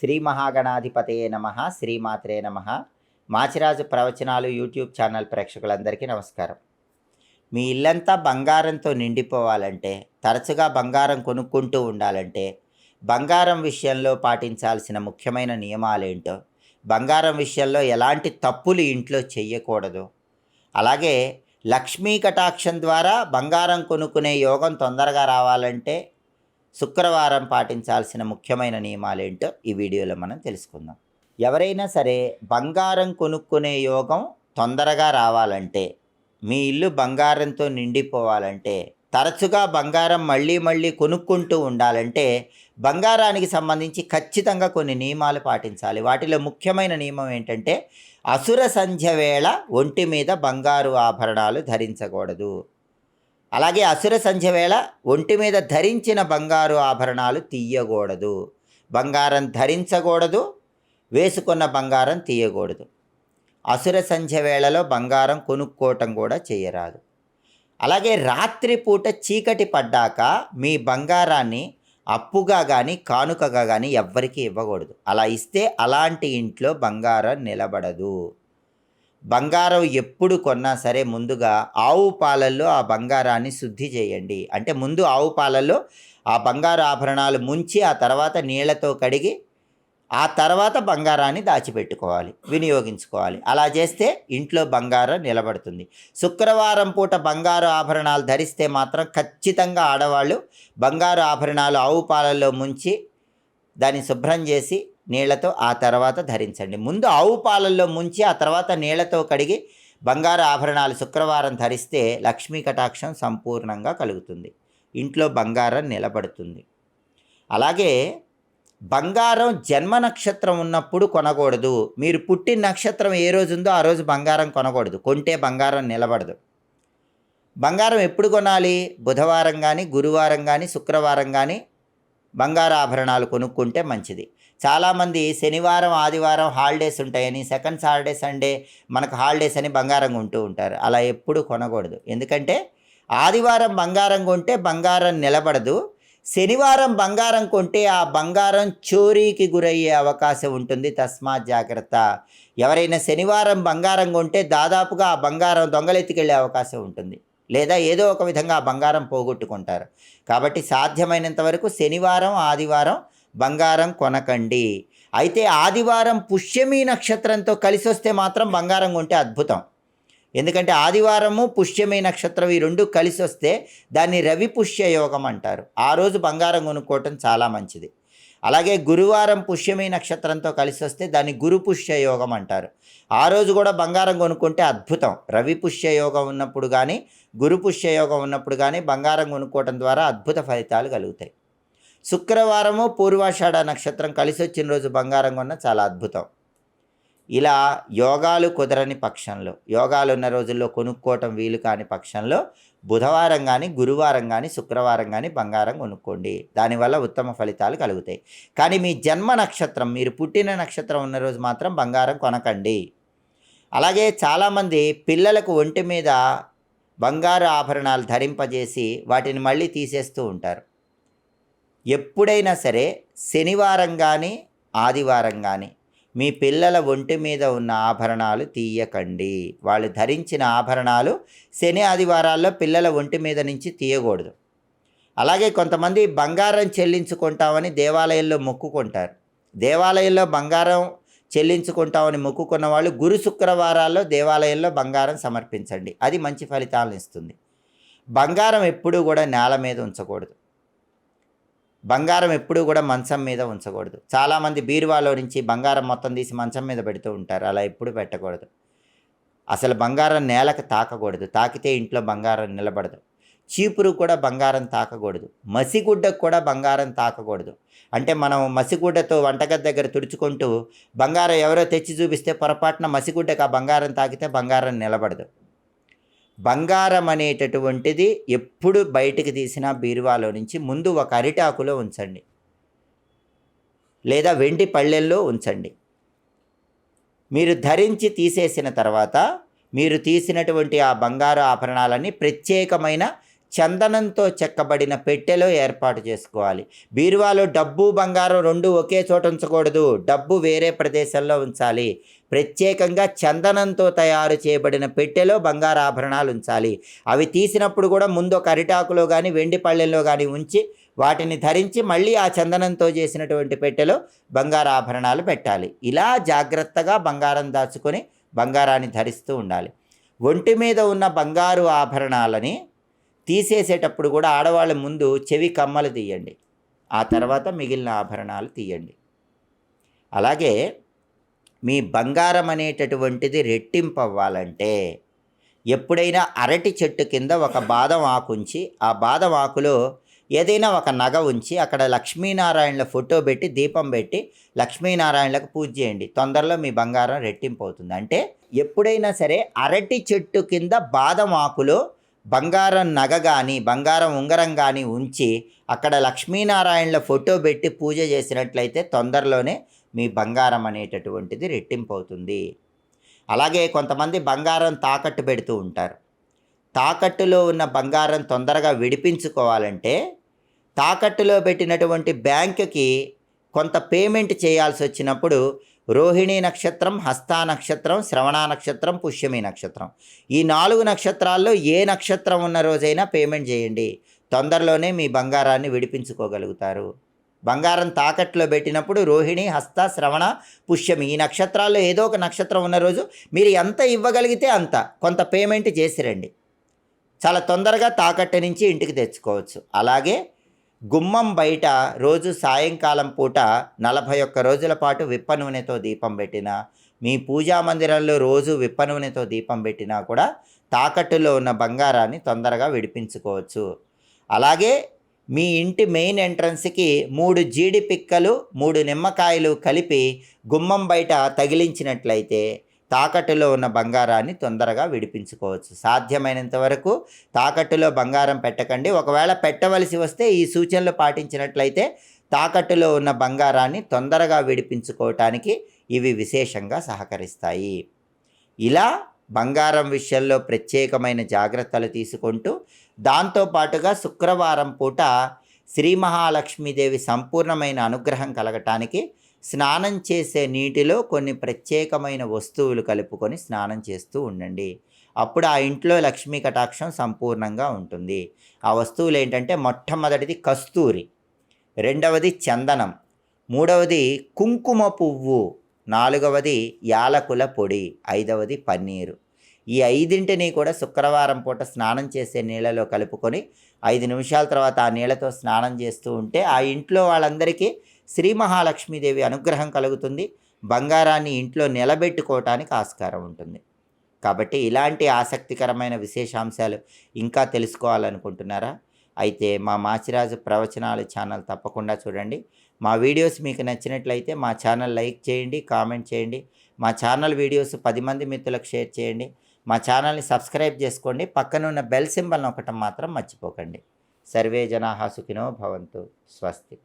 శ్రీ మహాగణాధిపతయే నమ శ్రీమాత్రే నమ. మాచిరాజు ప్రవచనాలు యూట్యూబ్ ఛానల్ ప్రేక్షకులందరికీ నమస్కారం. మీ ఇల్లంతా బంగారంతో నిండిపోవాలంటే తరచుగా బంగారం కొనుక్కుంటూ ఉండాలంటే బంగారం విషయంలో పాటించాల్సిన ముఖ్యమైన నియమాలేంటో బంగారం విషయంలో ఎలాంటి తప్పులు ఇంట్లో చెయ్యకూడదు. అలాగే లక్ష్మీ కటాక్షం ద్వారా బంగారం కొనుక్కునే యోగం తొందరగా రావాలంటే శుక్రవారం పాటించాల్సిన ముఖ్యమైన నియమాలేంటో ఈ వీడియోలో మనం తెలుసుకుందాం. ఎవరైనా సరే బంగారం కొనుక్కునే యోగం తొందరగా రావాలంటే మీ ఇల్లు బంగారంతో నిండిపోవాలంటే తరచుగా బంగారం మళ్ళీ మళ్ళీ కొనుక్కుంటూ ఉండాలంటే బంగారానికి సంబంధించి ఖచ్చితంగా కొన్ని నియమాలు పాటించాలి. వాటిలో ముఖ్యమైన నియమం ఏంటంటే అసుర సంధ్య వేళ ఒంటి మీద బంగారు ఆభరణాలు ధరించకూడదు. అలాగే అసుర సంధ్య వేళ ఒంటి మీద ధరించిన బంగారు ఆభరణాలు తీయకూడదు. బంగారం ధరించకూడదు వేసుకున్న బంగారం తీయకూడదు. అసుర సంధ్య వేళలో బంగారం కొనుక్కోవటం కూడా చేయరాదు. అలాగే రాత్రిపూట చీకటి పడ్డాక మీ బంగారాన్ని అప్పుగా కానీ కానుకగా కానీ ఎవ్వరికీ ఇవ్వకూడదు. అలా ఇస్తే అలాంటి ఇంట్లో బంగారం నిలబడదు. బంగారం ఎప్పుడు కొన్నా సరే ముందుగా ఆవు పాలల్లో ఆ బంగారాన్ని శుద్ధి చేయండి. అంటే ముందు ఆవు పాలల్లో ఆ బంగారు ఆభరణాలు ముంచి ఆ తర్వాత నీళ్ళతో కడిగి ఆ తర్వాత బంగారాన్ని దాచిపెట్టుకోవాలి వినియోగించుకోవాలి. అలా చేస్తే ఇంట్లో బంగారం నిలబడుతుంది. శుక్రవారం పూట బంగారు ఆభరణాలు ధరిస్తే మాత్రం ఖచ్చితంగా ఆడవాళ్ళు బంగారు ఆభరణాలు ఆవు పాలల్లో ముంచి దాన్ని శుభ్రం చేసి నీళ్ళతో ఆ తర్వాత ధరించండి. ముందు ఆవు పాలల్లో ముంచి ఆ తర్వాత నీళ్ళతో కడిగి బంగారు ఆభరణాలు శుక్రవారం ధరిస్తే లక్ష్మీ కటాక్షం సంపూర్ణంగా కలుగుతుంది. ఇంట్లో బంగారం నిలబడుతుంది. అలాగే బంగారం జన్మ నక్షత్రం ఉన్నప్పుడు కొనకూడదు. మీరు పుట్టిన నక్షత్రం ఏ రోజు ఉందో ఆ రోజు బంగారం కొనకూడదు. కొంటే బంగారం నిలబడదు. బంగారం ఎప్పుడు కొనాలి? బుధవారం కానీ గురువారం కానీ శుక్రవారం కానీ బంగారాభరణాలు కొనుక్కుంటే మంచిది. చాలామంది శనివారం ఆదివారం హాలిడేస్ ఉంటాయని సెకండ్ సాటర్డే సండే మనకు హాలిడేస్ అని బంగారం కొంటూ ఉంటారు. అలా ఎప్పుడు కొనకూడదు. ఎందుకంటే ఆదివారం బంగారం కొంటే బంగారం నిలబడదు. శనివారం బంగారం కొంటే ఆ బంగారం చోరీకి గురయ్యే అవకాశం ఉంటుంది. తస్మాత్ జాగ్రత్త. ఎవరైనా శనివారం బంగారం కొంటే దాదాపుగా ఆ బంగారం దొంగలెత్తికెళ్ళే అవకాశం ఉంటుంది. లేదా ఏదో ఒక విధంగా బంగారం పోగొట్టుకుంటారు. కాబట్టి సాధ్యమైనంత వరకు శనివారం ఆదివారం బంగారం కొనకండి. అయితే ఆదివారం పుష్యమి నక్షత్రంతో కలిసి వస్తే మాత్రం బంగారం కొంటే అద్భుతం. ఎందుకంటే ఆదివారము పుష్యమి నక్షత్రం ఈ రెండు కలిసి వస్తే దాన్ని రవి పుష్య యోగం అంటారు. ఆ రోజు బంగారం కొనుక్కోవటం చాలా మంచిది. అలాగే గురువారం పుష్యమి నక్షత్రంతో కలిసి వస్తే దాన్ని గురు పుష్య యోగం అంటారు. ఆ రోజు కూడా బంగారం కొనుక్కుంటే అద్భుతం. రవి పుష్య యోగం ఉన్నప్పుడు కానీ గురు పుష్య యోగం ఉన్నప్పుడు కానీ బంగారం కొనుక్కోవటం ద్వారా అద్భుత ఫలితాలు కలుగుతాయి. శుక్రవారము పూర్వాషాఢ నక్షత్రం కలిసి వచ్చిన రోజు బంగారం కొన్న చాలా అద్భుతం. ఇలా యోగాలు కుదరని పక్షంలో యోగాలు ఉన్న రోజుల్లో కొనుక్కోవటం వీలు కాని పక్షంలో బుధవారం కానీ గురువారం కానీ శుక్రవారం కానీ బంగారం కొనుక్కోండి. దానివల్ల ఉత్తమ ఫలితాలు కలుగుతాయి. కానీ మీ జన్మ నక్షత్రం మీరు పుట్టిన నక్షత్రం ఉన్న రోజు మాత్రం బంగారం కొనకండి. అలాగే చాలామంది పిల్లలకు ఒంటి మీద బంగారు ఆభరణాలు ధరింపజేసి వాటిని మళ్ళీ తీసేస్తూ ఉంటారు. ఎప్పుడైనా సరే శనివారం కానీ ఆదివారం కానీ మీ పిల్లల ఒంటి మీద ఉన్న ఆభరణాలు తీయకండి. వాళ్ళు ధరించిన ఆభరణాలు శని ఆదివారాల్లో పిల్లల ఒంటి మీద నుంచి తీయకూడదు. అలాగే కొంతమంది బంగారం చెల్లించుకుంటామని దేవాలయంలో మొక్కుకుంటారు. దేవాలయంలో బంగారం చెల్లించుకుంటామని మొక్కుకున్న వాళ్ళు గురు శుక్రవారాల్లో దేవాలయంలో బంగారం సమర్పించండి. అది మంచి ఫలితాలను ఇస్తుంది. బంగారం ఎప్పుడూ కూడా నేల మీద ఉంచకూడదు. బంగారం ఎప్పుడూ కూడా మంచం మీద ఉంచకూడదు. చాలామంది బీరువాలో నుంచి బంగారం మొత్తం తీసి మంచం మీద పెడుతూ ఉంటారు. అలా ఎప్పుడు పెట్టకూడదు. అసలు బంగారం నేలకు తాకకూడదు. తాకితే ఇంట్లో బంగారం నిలబడదు. చీపురు కూడా బంగారం తాకకూడదు. మసిగుడ్డకు కూడా బంగారం తాకకూడదు. అంటే మనం మసిగుడ్డతో వంటగది దగ్గర తుడుచుకుంటూ బంగారం ఎవరో తెచ్చి చూపిస్తే పొరపాటున మసిగుడ్డకు ఆ బంగారం తాకితే బంగారం నిలబడదు. బంగారం అనేటటువంటిది ఎప్పుడు బయటికి తీసిన బీరువాలో నుంచి ముందు ఒక అరిటాకులో ఉంచండి. లేదా వెండి పళ్ళెల్లో ఉంచండి. మీరు ధరించి తీసేసిన తర్వాత మీరు తీసినటువంటి ఆ బంగారు ఆభరణాలన్నీ ప్రత్యేకమైన చందనంతో చెక్కబడిన పెట్టెలో ఏర్పాటు చేసుకోవాలి. బీరువాలో డబ్బు బంగారం రెండు ఒకే చోట ఉంచకూడదు. డబ్బు వేరే ప్రదేశంలో ఉంచాలి. ప్రత్యేకంగా చందనంతో తయారు చేయబడిన పెట్టెలో బంగారు ఆభరణాలు ఉంచాలి. అవి తీసినప్పుడు కూడా ముందు ఒక అరిటాకులో కానీ వెండి పళ్ళెల్లో కానీ ఉంచి వాటిని ధరించి మళ్ళీ ఆ చందనంతో చేసినటువంటి పెట్టెలో బంగారు ఆభరణాలు పెట్టాలి. ఇలా జాగ్రత్తగా బంగారం దాచుకొని బంగారాన్ని ధరిస్తూ ఉండాలి. ఒంటి మీద ఉన్న బంగారు ఆభరణాలని తీసేసేటప్పుడు కూడా ఆడవాళ్ళ ముందు చెవి కమ్మలు తీయండి. ఆ తర్వాత మిగిలిన ఆభరణాలు తీయండి. అలాగే మీ బంగారం అనేటటువంటిది రెట్టింపు అవ్వాలంటే ఎప్పుడైనా అరటి చెట్టు కింద ఒక బాదం ఆకుంచి ఆ బాదం ఆకులో ఏదైనా ఒక నగ ఉంచి అక్కడ లక్ష్మీనారాయణల ఫోటో పెట్టి దీపం పెట్టి లక్ష్మీనారాయణలకు పూజ చేయండి. తొందరలో మీ బంగారం రెట్టింపు అవుతుంది. అంటే ఎప్పుడైనా సరే అరటి చెట్టు కింద బాదం ఆకులో బంగారం నగ కానీ బంగారం ఉంగరం కానీ ఉంచి అక్కడ లక్ష్మీనారాయణల ఫోటో పెట్టి పూజ చేసినట్లయితే తొందరలోనే మీ బంగారం అనేటటువంటిది రెట్టింపు అవుతుంది అలాగే కొంతమంది బంగారం తాకట్టు పెడుతూ ఉంటారు. తాకట్టులో ఉన్న బంగారం తొందరగా విడిపించుకోవాలంటే తాకట్టులో పెట్టినటువంటి బ్యాంకుకి కొంత పేమెంట్ చేయాల్సి వచ్చినప్పుడు రోహిణి నక్షత్రం హస్తా నక్షత్రం శ్రవణ నక్షత్రం పుష్యమి నక్షత్రం. ఈ నాలుగు నక్షత్రాల్లో ఏ నక్షత్రం ఉన్న రోజైనా పేమెంట్ చేయండి. తొందరలోనే మీ బంగారాన్ని విడిపించుకోగలుగుతారు. బంగారం తాకట్లో పెట్టినప్పుడు రోహిణి హస్త శ్రవణ పుష్యమి ఈ నక్షత్రాల్లో ఏదో ఒక నక్షత్రం ఉన్న రోజు మీరు ఎంత ఇవ్వగలిగితే అంత కొంత పేమెంట్ చేసిరండి చాలా తొందరగా తాకట్టు నుంచి ఇంటికి తెచ్చుకోవచ్చు. అలాగే గుమ్మం బయట రోజు సాయంకాలం పూట నలభై ఒక్క రోజుల పాటు విప్ప నూనెతో దీపం పెట్టినా మీ పూజా మందిరంలో రోజు విప్ప నూనెతో దీపం పెట్టినా కూడా తాకట్టులో ఉన్న బంగారాన్ని తొందరగా విడిపించుకోవచ్చు. అలాగే మీ ఇంటి మెయిన్ ఎంట్రన్స్కి మూడు జీడి పిక్కలు మూడు నిమ్మకాయలు కలిపి గుమ్మం బయట తగిలించినట్లయితే తాకట్టులో ఉన్న బంగారాన్ని తొందరగా విడిపించుకోవచ్చు. సాధ్యమైనంత వరకు తాకట్టులో బంగారం పెట్టకండి. ఒకవేళ పెట్టవలసి వస్తే ఈ సూచనలు పాటించినట్లయితే తాకట్టులో ఉన్న బంగారాన్ని తొందరగా విడిపించుకోవటానికి ఇవి విశేషంగా సహకరిస్తాయి. ఇలా బంగారం విషయంలో ప్రత్యేకమైన జాగ్రత్తలు తీసుకుంటూ దాంతోపాటుగా శుక్రవారం పూట శ్రీ మహాలక్ష్మీదేవి సంపూర్ణమైన అనుగ్రహం కలగటానికి స్నానం చేసే నీటిలో కొన్ని ప్రత్యేకమైన వస్తువులు కలుపుకొని స్నానం చేస్తూ ఉండండి. అప్పుడు ఆ ఇంట్లో లక్ష్మీ కటాక్షం సంపూర్ణంగా ఉంటుంది. ఆ వస్తువులు ఏంటంటే మొట్టమొదటిది కస్తూరి రెండవది చందనం మూడవది కుంకుమ పువ్వు నాలుగవది యాలకుల పొడి ఐదవది పన్నీరు. ఈ ఐదింటిని కూడా శుక్రవారం పూట స్నానం చేసే నీళ్ళలో కలుపుకొని ఐదు నిమిషాల తర్వాత ఆ నీళ్ళతో స్నానం చేస్తూ ఉంటే ఆ ఇంట్లో వాళ్ళందరికీ శ్రీ మహాలక్ష్మీదేవి అనుగ్రహం కలుగుతుంది. బంగారాన్ని ఇంట్లో నిలబెట్టుకోవటానికి ఆస్కారం ఉంటుంది. కాబట్టి ఇలాంటి ఆసక్తికరమైన విశేషాంశాలు ఇంకా తెలుసుకోవాలనుకుంటున్నారా? అయితే మా మాచిరాజు ప్రవచనాలు ఛానల్ తప్పకుండా చూడండి. మా వీడియోస్ మీకు నచ్చినట్లయితే మా ఛానల్ లైక్ చేయండి కామెంట్ చేయండి. మా ఛానల్ వీడియోస్ పది మంది మిత్రులకు షేర్ చేయండి. మా ఛానల్ని సబ్స్క్రైబ్ చేసుకోండి. పక్కనున్న బెల్ సింబల్ నొక్కటం మాత్రం మర్చిపోకండి. సర్వే జనాహా సుఖినో భవంతు. స్వస్తి.